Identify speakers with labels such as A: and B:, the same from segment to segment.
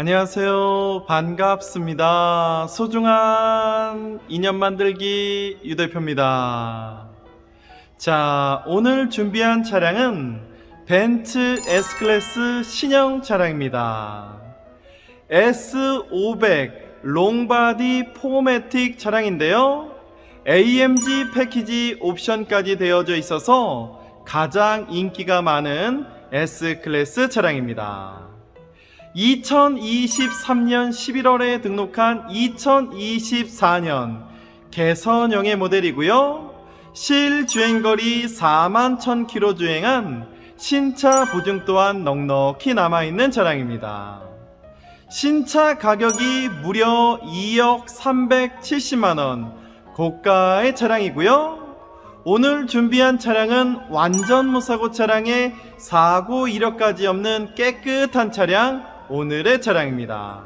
A: 안녕하세요. 반갑습니다. 소중한 인연 만들기 유 대표입니다. 자, 오늘 준비한 차량은 벤츠 S클래스 신형 차량입니다. S500 롱바디 포매틱 차량인데요. AMG 패키지 옵션까지 되어져 있어서 가장 인기가 많은 S클래스 차량입니다. 2023년 11월에 등록한 2024년 개선형의 모델이고요. 실주행거리 4만 1000km 주행한 신차 보증 또한 넉넉히 남아있는 차량입니다. 신차 가격이 무려 2억 370만원 고가의 차량이고요. 오늘 준비한 차량은 완전 무사고 차량에 사고 이력까지 없는 깨끗한 차량 오늘의 차량입니다.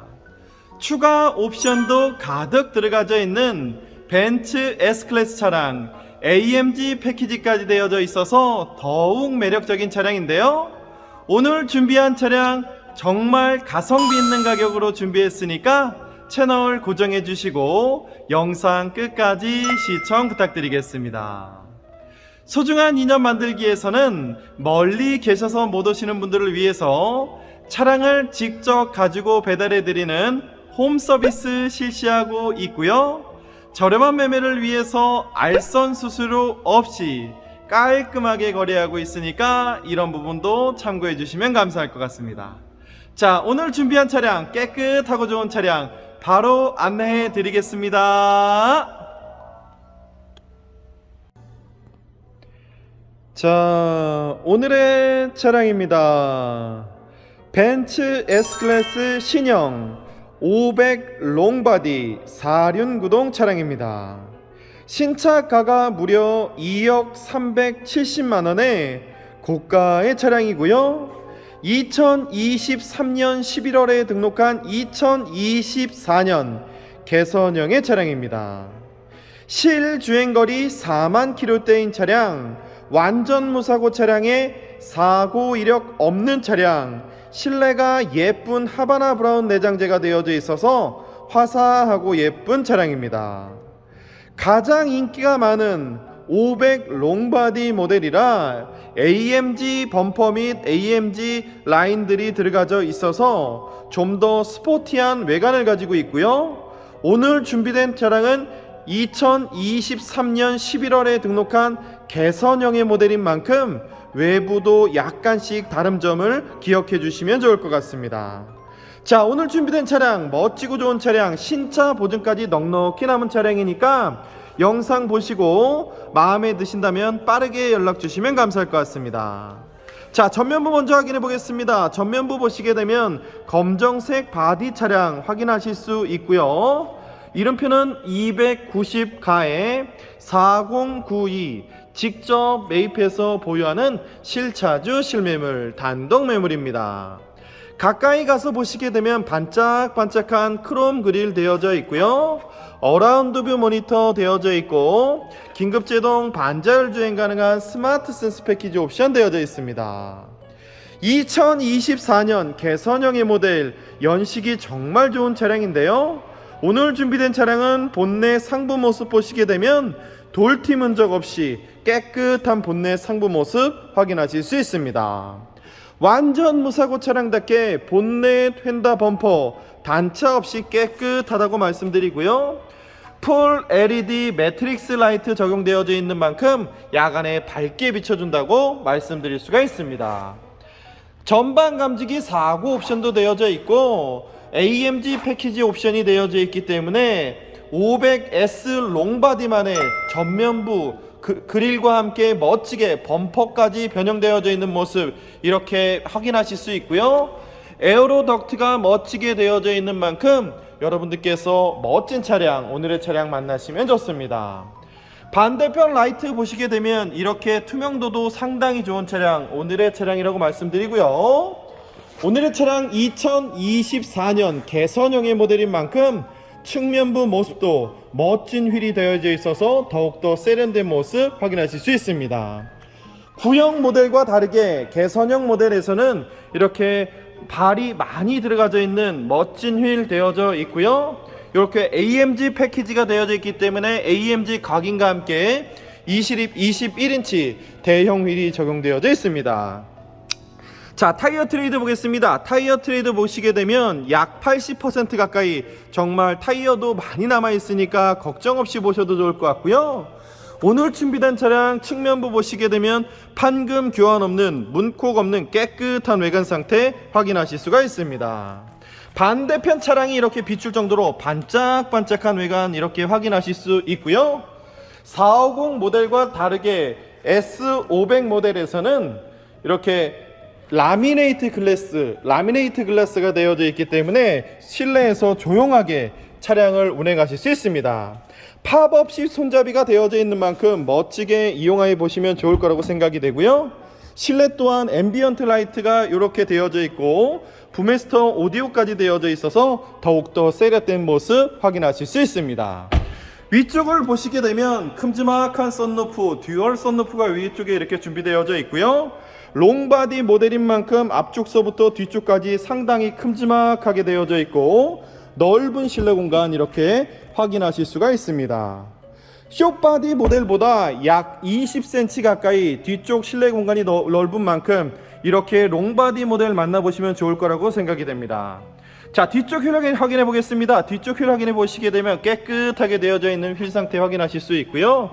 A: 추가 옵션도 가득 들어가져 있는 벤츠 S클래스 차량 AMG 패키지까지 되어져 있어서 더욱 매력적인 차량인데요. 오늘 준비한 차량 정말 가성비 있는 가격으로 준비했으니까 채널 고정해 주시고 영상 끝까지 시청 부탁드리겠습니다. 소중한 인연 만들기에서는 멀리 계셔서 못 오시는 분들을 위해서 차량을 직접 가지고 배달해 드리는 홈 서비스 실시하고 있고요. 저렴한 매매를 위해서 알선 수수료 없이 깔끔하게 거래하고 있으니까 이런 부분도 참고해 주시면 감사할 것 같습니다. 자, 오늘 준비한 차량 깨끗하고 좋은 차량 바로 안내해 드리겠습니다. 자, 오늘의 차량입니다. 벤츠 S클래스 신형 500 롱바디 4륜 구동 차량입니다. 신차 가가 무려 2억 370만원의 고가의 차량이고요. 2023년 11월에 등록한 2024년 개선형의 차량입니다. 실주행거리 4만 킬로대인 차량, 완전 무사고 차량에 사고 이력 없는 차량, 실내가 예쁜 하바나 브라운 내장재가 되어져 있어서 화사하고 예쁜 차량입니다. 가장 인기가 많은 500 롱바디 모델이라 AMG 범퍼 및 AMG 라인들이 들어가져 있어서 좀 더 스포티한 외관을 가지고 있고요. 오늘 준비된 차량은 2023년 11월에 등록한 개선형의 모델인 만큼 외부도 약간씩 다른 점을 기억해 주시면 좋을 것 같습니다. 자, 오늘 준비된 차량, 멋지고 좋은 차량, 신차 보증까지 넉넉히 남은 차량이니까 영상 보시고 마음에 드신다면 빠르게 연락 주시면 감사할 것 같습니다. 자, 전면부 먼저 확인해 보겠습니다. 전면부 보시게 되면 검정색 바디 차량 확인하실 수 있고요. 이름표는 290가에 4092 직접 매입해서 보유하는 실차주 실매물 단독 매물입니다. 가까이 가서 보시게 되면 반짝반짝한 크롬 그릴 되어져 있고요. 어라운드 뷰 모니터 되어져 있고 긴급 제동 반자율 주행 가능한 스마트 센스 패키지 옵션 되어져 있습니다. 2024년 개선형의 모델 연식이 정말 좋은 차량인데요. 오늘 준비된 차량은 본넷 상부 모습 보시게 되면 돌팀 흔적 없이 깨끗한 본넷 상부 모습 확인하실 수 있습니다. 완전 무사고 차량답게 본넷 휀다 범퍼 단차 없이 깨끗하다고 말씀드리고요. 풀 LED 매트릭스 라이트 적용되어져 있는 만큼 야간에 밝게 비춰준다고 말씀드릴 수가 있습니다. 전방 감지기 4구 옵션도 되어져 있고 AMG 패키지 옵션이 되어져 있기 때문에 500S 롱바디만의 전면부 그, 그릴과 함께 멋지게 범퍼까지 변형되어져 있는 모습 이렇게 확인하실 수 있고요. 에어로 덕트가 멋지게 되어져 있는 만큼 여러분들께서 멋진 차량 오늘의 차량 만나시면 좋습니다. 반대편 라이트 보시게 되면 이렇게 투명도도 상당히 좋은 차량 오늘의 차량이라고 말씀드리고요. 오늘의 차량 2024년 개선형의 모델인 만큼 측면부 모습도 멋진 휠이 되어져 있어서 더욱더 세련된 모습 확인하실 수 있습니다. 구형 모델과 다르게 개선형 모델에서는 이렇게 발이 많이 들어가져 있는 멋진 휠 되어져 있고요. 이렇게 AMG 패키지가 되어져 있기 때문에 AMG 각인과 함께 20, 21인치 대형 휠이 적용되어져 있습니다. 자, 타이어 트레이드 보겠습니다. 타이어 트레이드 보시게 되면 약 80% 가까이 정말 타이어도 많이 남아 있으니까 걱정 없이 보셔도 좋을 것 같고요. 오늘 준비된 차량 측면부 보시게 되면 판금 교환 없는 문콕 없는 깨끗한 외관 상태 확인하실 수가 있습니다. 반대편 차량이 이렇게 비출 정도로 반짝반짝한 외관 이렇게 확인하실 수 있고요. 450 모델과 다르게 S500 모델에서는 이렇게 라미네이트 글래스, 라미네이트 글라스가 되어져 있기 때문에 실내에서 조용하게 차량을 운행하실 수 있습니다. 팝업식 손잡이가 되어져 있는 만큼 멋지게 이용해 보시면 좋을 거라고 생각이 되고요. 실내 또한 앰비언트 라이트가 이렇게 되어져 있고 부메스터 오디오까지 되어져 있어서 더욱더 세련된 모습 확인하실 수 있습니다. 위쪽을 보시게 되면 큼지막한 썬루프, 듀얼 썬루프가 위쪽에 이렇게 준비되어져 있고요. 롱바디 모델인 만큼 앞쪽서부터 뒤쪽까지 상당히 큼지막하게 되어져 있고 넓은 실내 공간 이렇게 확인하실 수가 있습니다. 쇼바디 모델보다 약 20cm 가까이 뒤쪽 실내 공간이 너- 넓은 만큼 이렇게 롱바디 모델 만나보시면 좋을 거라고 생각이 됩니다. 자 뒤쪽 휠 확인- 확인해 보겠습니다. 뒤쪽 휠 확인해 보시게 되면 깨끗하게 되어져 있는 휠 상태 확인하실 수 있고요.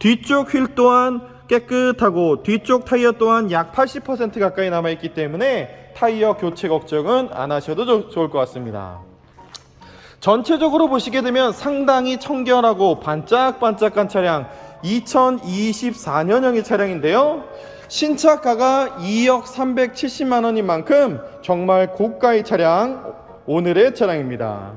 A: 뒤쪽 휠 또한 깨끗하고 뒤쪽 타이어 또한 약 80% 가까이 남아 있기 때문에 타이어 교체 걱정은 안 하셔도 좋- 좋을 것 같습니다. 전체적으로 보시게 되면 상당히 청결하고 반짝반짝한 차량 2024년형의 차량인데요. 신차가가 2억 370만 원인 만큼 정말 고가의 차량 오늘의 차량입니다.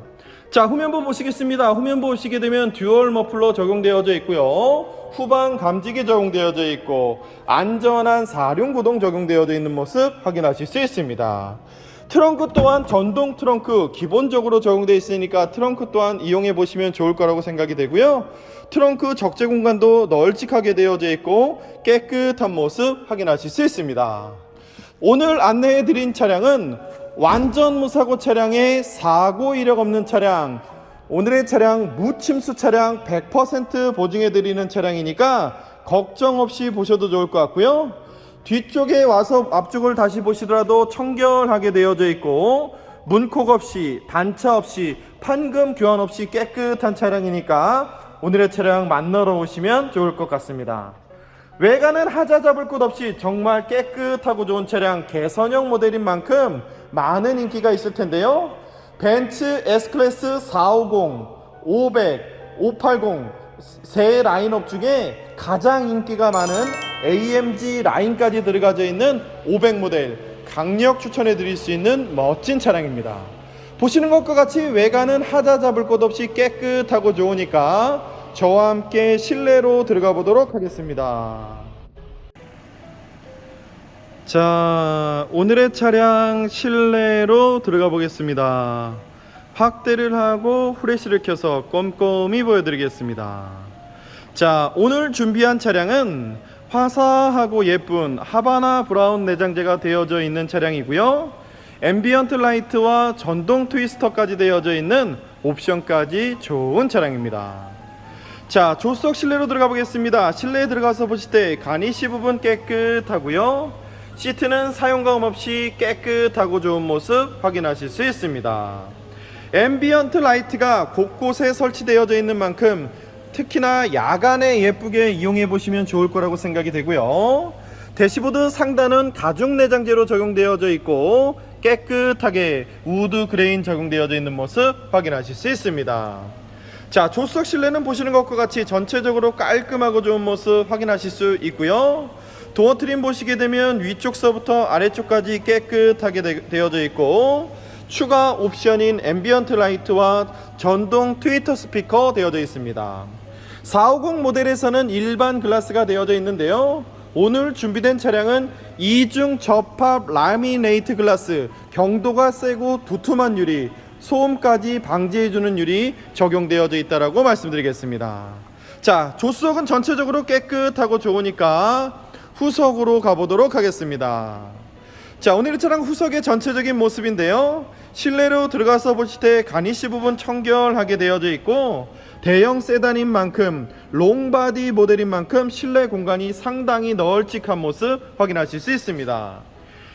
A: 자 후면부 보시겠습니다. 후면부 보시게 되면 듀얼 머플러 적용되어져 있고요. 후방 감지기 적용되어져 있고 안전한 사륜 구동 적용되어져 있는 모습 확인하실 수 있습니다. 트렁크 또한 전동 트렁크 기본적으로 적용되어 있으니까 트렁크 또한 이용해 보시면 좋을 거라고 생각이 되고요. 트렁크 적재 공간도 널찍하게 되어져 있고 깨끗한 모습 확인하실 수 있습니다. 오늘 안내해 드린 차량은 완전 무사고 차량의 사고 이력 없는 차량 오늘의 차량 무침수 차량 100% 보증해 드리는 차량이니까 걱정 없이 보셔도 좋을 것 같고요. 뒤쪽에 와서 앞쪽을 다시 보시더라도 청결하게 되어져 있고 문콕 없이 단차 없이 판금 교환 없이 깨끗한 차량이니까 오늘의 차량 만나러 오시면 좋을 것 같습니다. 외관은 하자 잡을 곳 없이 정말 깨끗하고 좋은 차량 개선형 모델인 만큼 많은 인기가 있을 텐데요. 벤츠 S클래스 450, 500, 580 세 라인업 중에 가장 인기가 많은 AMG 라인까지 들어가져 있는 500 모델 강력 추천해 드릴 수 있는 멋진 차량입니다. 보시는 것과 같이 외관은 하자 잡을 곳 없이 깨끗하고 좋으니까 저와 함께 실내로 들어가 보도록 하겠습니다. 자, 오늘의 차량 실내로 들어가 보겠습니다. 확대를 하고 후레쉬를 켜서 꼼꼼히 보여드리겠습니다. 자, 오늘 준비한 차량은 화사하고 예쁜 하바나 브라운 내장재가 되어져 있는 차량이고요. 앰비언트 라이트와 전동 트위스터까지 되어져 있는 옵션까지 좋은 차량입니다. 자, 조수석 실내로 들어가 보겠습니다. 실내에 들어가서 보실 때 가니시 부분 깨끗하고요. 시트는 사용감 없이 깨끗하고 좋은 모습 확인하실 수 있습니다. 앰비언트 라이트가 곳곳에 설치되어져 있는 만큼 특히나 야간에 예쁘게 이용해 보시면 좋을 거라고 생각이 되고요. 대시보드 상단은 가죽 내장재로 적용되어져 있고 깨끗하게 우드 그레인 적용되어져 있는 모습 확인하실 수 있습니다. 자, 조수석 실내는 보시는 것과 같이 전체적으로 깔끔하고 좋은 모습 확인하실 수 있고요. 도어 트림 보시게 되면 위쪽 서부터 아래쪽까지 깨끗하게 되, 되어져 있고 추가 옵션인 앰비언트 라이트와 전동 트위터 스피커 되어져 있습니다. 450 모델에서는 일반 글라스가 되어져 있는데요. 오늘 준비된 차량은 이중 접합 라미네이트 글라스 경도가 세고 두툼한 유리 소음까지 방지해주는 유리 적용되어져 있다라고 말씀드리겠습니다. 자 조수석은 전체적으로 깨끗하고 좋으니까 후석으로 가보도록 하겠습니다. 자 오늘의 차량 후석의 전체적인 모습인데요. 실내로 들어가서 보실 때 가니시 부분 청결하게 되어져 있고 대형 세단인 만큼 롱바디 모델인 만큼 실내 공간이 상당히 널찍한 모습 확인하실 수 있습니다.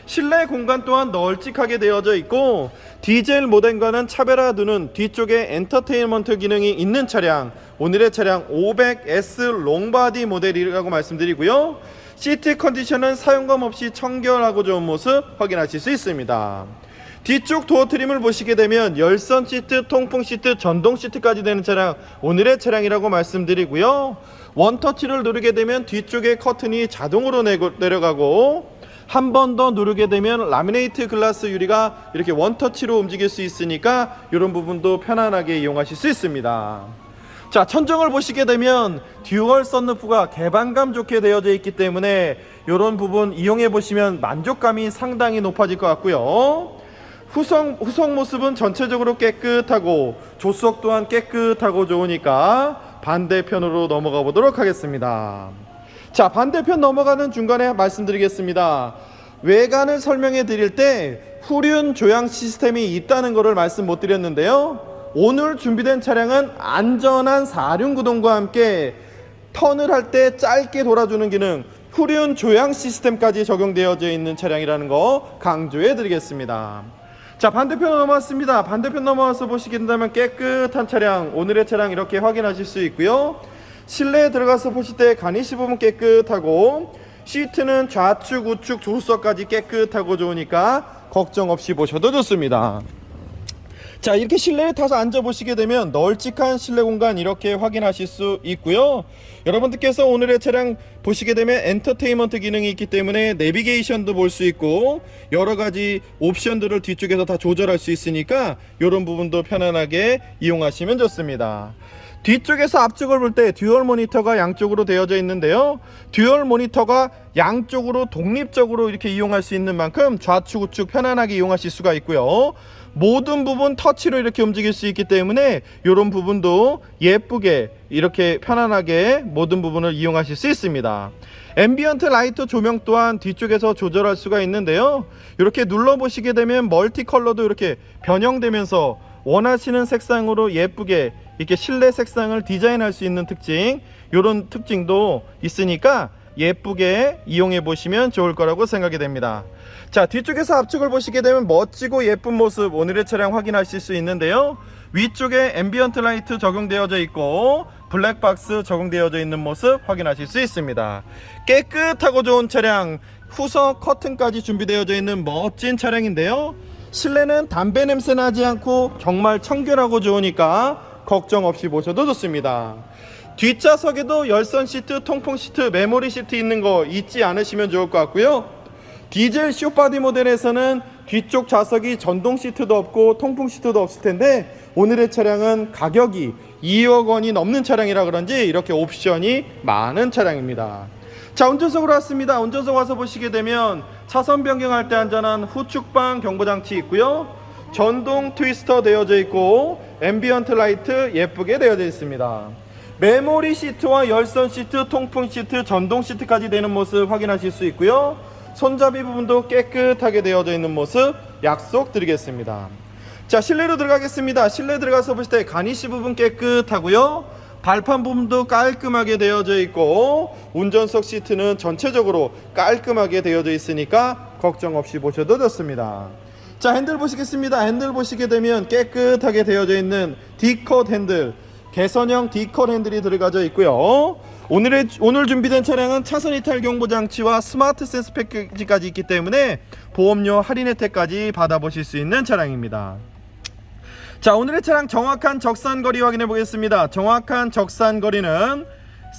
A: 실내 공간 또한 널찍하게 되어져 있고 디젤 모델과는 차별화 두는 뒤쪽에 엔터테인먼트 기능이 있는 차량. 오늘의 차량 500S 롱바디 모델이라고 말씀드리고요 시트 컨디션은 사용감 없이 청결하고 좋은 모습 확인하실 수 있습니다 뒤쪽 도어 트림을 보시게 되면 열선 시트, 통풍 시트, 전동 시트까지 되는 차량 오늘의 차량이라고 말씀드리고요 원터치를 누르게 되면 뒤쪽에 커튼이 자동으로 내려가고 한 번 더 누르게 되면 라미네이트 글라스 유리가 이렇게 원터치로 움직일 수 있으니까 이런 부분도 편안하게 이용하실 수 있습니다. 자, 천정을 보시게 되면 듀얼 썬루프가 개방감 좋게 되어져 있기 때문에 이런 부분 이용해 보시면 만족감이 상당히 높아질 것 같고요. 후성 후성 모습은 전체적으로 깨끗하고 조수석 또한 깨끗하고 좋으니까 반대편으로 넘어가 보도록 하겠습니다. 자 반대편 넘어가는 중간에 말씀드리겠습니다. 외관을 설명해 드릴 때 후륜 조향 시스템이 있다는 것을 말씀 못 드렸는데요. 오늘 준비된 차량은 안전한 사륜 구동과 함께 턴을 할 때 짧게 돌아주는 기능 후륜 조향 시스템까지 적용되어져 있는 차량이라는 거 강조해 드리겠습니다. 자 반대편 넘어왔습니다. 반대편 넘어와서 보시게 된다면 깨끗한 차량 오늘의 차량 이렇게 확인하실 수 있고요. 실내에 들어가서 보실 때 가니시 부분 깨끗하고 시트는 좌측 우측 조수석까지 깨끗하고 좋으니까 걱정 없이 보셔도 좋습니다. 자 이렇게 실내에 타서 앉아 보시게 되면 널찍한 실내 공간 이렇게 확인하실 수 있고요 여러분들께서 오늘의 차량 보시게 되면 엔터테인먼트 기능이 있기 때문에 내비게이션도 볼 수 있고 여러 가지 옵션들을 뒤쪽에서 다 조절할 수 있으니까 이런 부분도 편안하게 이용하시면 좋습니다 뒤쪽에서 앞쪽을 볼 때 듀얼 모니터가 양쪽으로 되어져 있는데요. 듀얼 모니터가 양쪽으로 독립적으로 이렇게 이용할 수 있는 만큼 좌측 우측 편안하게 이용하실 수가 있고요. 모든 부분 터치로 이렇게 움직일 수 있기 때문에 이런 부분도 예쁘게 이렇게 편안하게 모든 부분을 이용하실 수 있습니다. 앰비언트 라이트 조명 또한 뒤쪽에서 조절할 수가 있는데요. 이렇게 눌러 보시게 되면 멀티 컬러도 이렇게 변형되면서 원하시는 색상으로 예쁘게 이렇게 실내 색상을 디자인할 수 있는 특징 이런 특징도 있으니까 예쁘게 이용해 보시면 좋을 거라고 생각이 됩니다. 자 뒤쪽에서 앞쪽을 보시게 되면 멋지고 예쁜 모습 오늘의 차량 확인하실 수 있는데요. 위쪽에 앰비언트 라이트 적용되어져 있고 블랙박스 적용되어져 있는 모습 확인하실 수 있습니다. 깨끗하고 좋은 차량 후석 커튼까지 준비되어져 있는 멋진 차량인데요. 실내는 담배 냄새 나지 않고 정말 청결하고 좋으니까 걱정 없이 보셔도 좋습니다. 뒷좌석에도 열선 시트, 통풍 시트, 메모리 시트 있는 거 잊지 않으시면 좋을 것 같고요. 디젤 쇼바디 모델에서는 뒤쪽 좌석이 전동 시트도 없고 통풍 시트도 없을 텐데 오늘의 차량은 가격이 2억 원이 넘는 차량이라 그런지 이렇게 옵션이 많은 차량입니다. 자 운전석으로 왔습니다. 운전석 와서 보시게 되면 차선 변경할 때 안전한 후측방 경보장치 있고요. 전동 트위스터 되어져 있고 앰비언트 라이트 예쁘게 되어져 있습니다. 메모리 시트와 열선 시트, 통풍 시트, 전동 시트까지 되는 모습 확인하실 수 있고요. 손잡이 부분도 깨끗하게 되어져 있는 모습 약속드리겠습니다. 자 실내로 들어가겠습니다. 실내 들어가서 보실 때 가니시 부분 깨끗하고요. 발판 부분도 깔끔하게 되어져 있고 운전석 시트는 전체적으로 깔끔하게 되어져 있으니까 걱정 없이 보셔도 좋습니다. 자 핸들 보시겠습니다. 핸들 보시게 되면 깨끗하게 되어져 있는 D컷 핸들 개선형 D컷 핸들이 들어가져 있고요. 오늘의 오늘 준비된 차량은 차선 이탈 경보 장치와 스마트 센스 패키지까지 있기 때문에 보험료 할인 혜택까지 받아보실 수 있는 차량입니다. 자 오늘의 차량 정확한 적산 거리 확인해 보겠습니다. 정확한 적산 거리는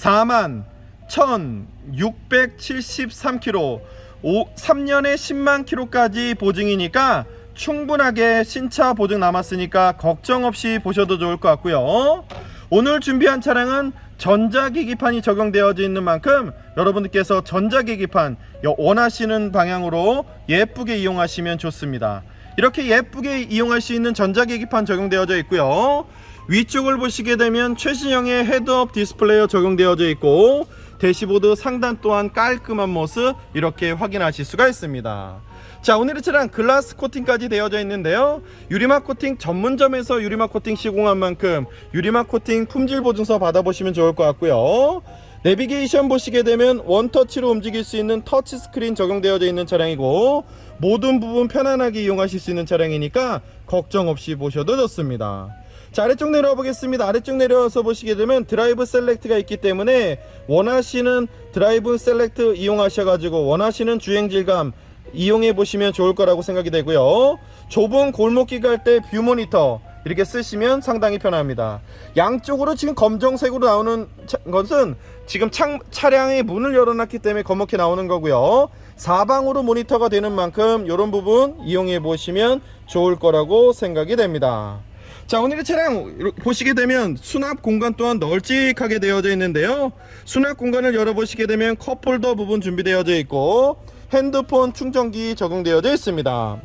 A: 4만 1673km 3년에 10만 킬로까지 보증이니까 충분하게 신차 보증 남았으니까 걱정 없이 보셔도 좋을 것 같고요. 오늘 준비한 차량은 전자계기판이 적용되어져 있는 만큼 여러분들께서 전자계기판 원하시는 방향으로 예쁘게 이용하시면 좋습니다. 이렇게 예쁘게 이용할 수 있는 전자계기판 적용되어져 있고요. 위쪽을 보시게 되면 최신형의 헤드업 디스플레이어 적용되어져 있고 대시보드 상단 또한 깔끔한 모습 이렇게 확인하실 수가 있습니다. 자 오늘의 차량 글라스 코팅까지 되어져 있는데요. 유리막 코팅 전문점에서 유리막 코팅 시공한 만큼 유리막 코팅 품질 보증서 받아보시면 좋을 것 같고요. 내비게이션 보시게 되면 원터치로 움직일 수 있는 터치 스크린 적용되어져 있는 차량이고 모든 부분 편안하게 이용하실 수 있는 차량이니까 걱정 없이 보셔도 좋습니다. 자 아래쪽 내려와 보겠습니다. 아래쪽 내려와서 보시게 되면 드라이브 셀렉트가 있기 때문에 원하시는 드라이브 셀렉트 이용하셔 가지고 원하시는 주행 질감 이용해 보시면 좋을 거라고 생각이 되고요. 좁은 골목길 갈 때 뷰 모니터 이렇게 쓰시면 상당히 편합니다. 양쪽으로 지금 검정색으로 나오는 차- 것은 지금 창, 차량의 문을 열어놨기 때문에 검게 나오는 거고요. 사방으로 모니터가 되는 만큼 이런 부분 이용해 보시면 좋을 거라고 생각이 됩니다. 자 오늘의 차량 보시게 되면 수납 공간 또한 널찍하게 되어져 있는데요 수납 공간을 열어보시게 되면 컵홀더 부분 준비되어져 있고 핸드폰 충전기 적용되어져 있습니다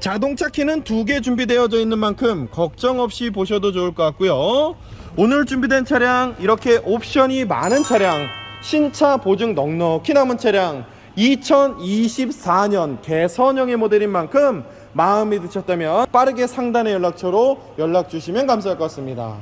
A: 자동차 키는 두 개 준비되어져 있는 만큼 걱정 없이 보셔도 좋을 것 같고요 오늘 준비된 차량 이렇게 옵션이 많은 차량 신차 보증 넉넉히 남은 차량 2024년 개선형의 모델인 만큼 마음이 드셨다면 빠르게 상단의 연락처로 연락 주시면 감사할 것 같습니다.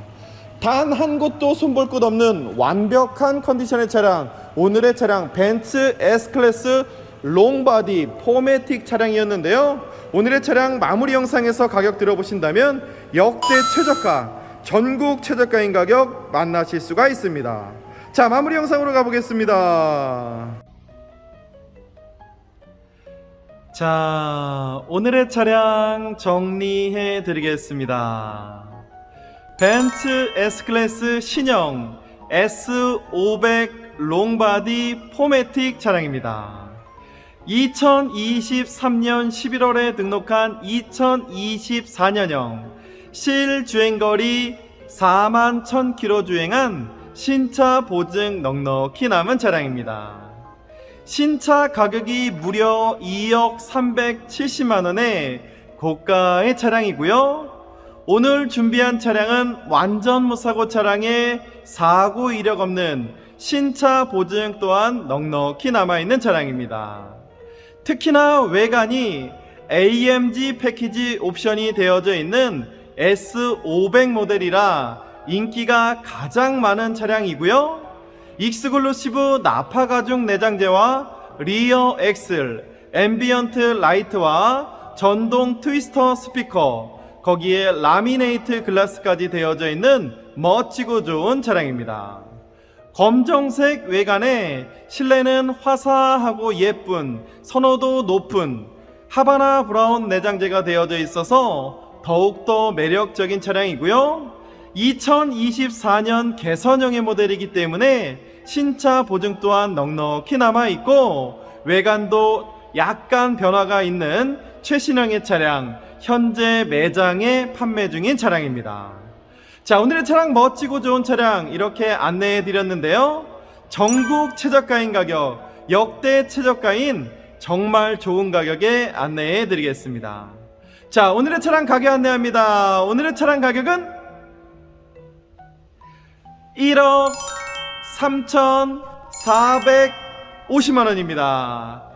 A: 단 한 곳도 손볼 곳 없는 완벽한 컨디션의 차량 오늘의 차량 벤츠 S클래스 롱바디 포매틱 차량이었는데요 오늘의 차량 마무리 영상에서 가격 들어보신다면 역대 최저가 전국 최저가인 가격 만나실 수가 있습니다 자 마무리 영상으로 가보겠습니다
B: 자, 오늘의 차량 정리해 드리겠습니다. 벤츠 S클래스 신형 S500 롱바디 포매틱 차량입니다. 2023년 11월에 등록한 2024년형 실주행거리 4만 1000km 주행한 신차 보증 넉넉히 남은 차량입니다. 신차 가격이 무려 2억 370만원의 고가의 차량이고요. 오늘 준비한 차량은 완전 무사고 차량에 사고 이력 없는 신차 보증 또한 넉넉히 남아있는 차량입니다. 특히나 외관이 AMG 패키지 옵션이 되어져 있는 S500 모델이라 인기가 가장 많은 차량이고요. 익스클루시브 나파 가죽 내장재와 리어 엑슬, 앰비언트 라이트와 전동 트위스터 스피커, 거기에 라미네이트 글라스까지 되어져 있는 멋지고 좋은 차량입니다. 검정색 외관에 실내는 화사하고 예쁜 선호도 높은 하바나 브라운 내장재가 되어져 있어서 더욱더 매력적인 차량이고요. 2024년 개선형의 모델이기 때문에 신차 보증 또한 넉넉히 남아 있고 외관도 약간 변화가 있는 최신형의 차량 현재 매장에 판매 중인 차량입니다. 자 오늘의 차량 멋지고 좋은 차량 이렇게 안내해 드렸는데요. 전국 최저가인 가격 역대 최저가인 정말 좋은 가격에 안내해 드리겠습니다. 자 오늘의 차량 가격 안내합니다. 오늘의 차량 가격은 1억 3,450만 원입니다.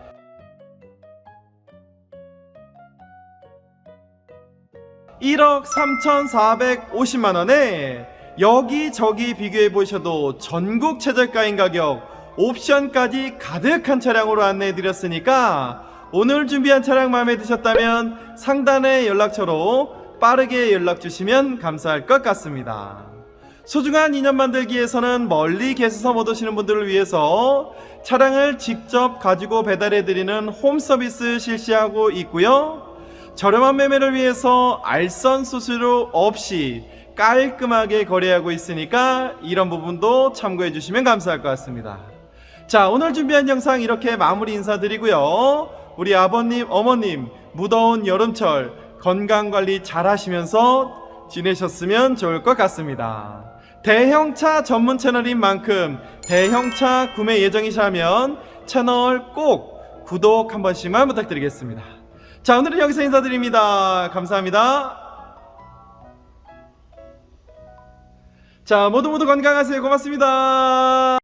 B: 일억 3,450만 원에 여기저기 비교해 보셔도 전국 최저가인 가격 옵션까지 가득한 차량으로 안내해 드렸으니까 오늘 준비한 차량 마음에 드셨다면 상단의 연락처로 빠르게 연락 주시면 감사할 것 같습니다. 소중한 인연 만들기에서는 멀리 계셔서 못 오시는 분들을 위해서 차량을 직접 가지고 배달해 드리는 홈 서비스 실시하고 있고요. 저렴한 매매를 위해서 알선 수수료 없이 깔끔하게 거래하고 있으니까 이런 부분도 참고해 주시면 감사할 것 같습니다. 자, 오늘 준비한 영상 이렇게 마무리 인사드리고요. 우리 아버님, 어머님, 무더운 여름철 건강 관리 잘 하시면서 지내셨으면 좋을 것 같습니다. 대형차 전문 채널인 만큼 대형차 구매 예정이시라면 채널 꼭 구독 한 번씩만 부탁드리겠습니다. 자, 오늘은 여기서 인사드립니다. 감사합니다. 자, 모두 모두 건강하세요. 고맙습니다.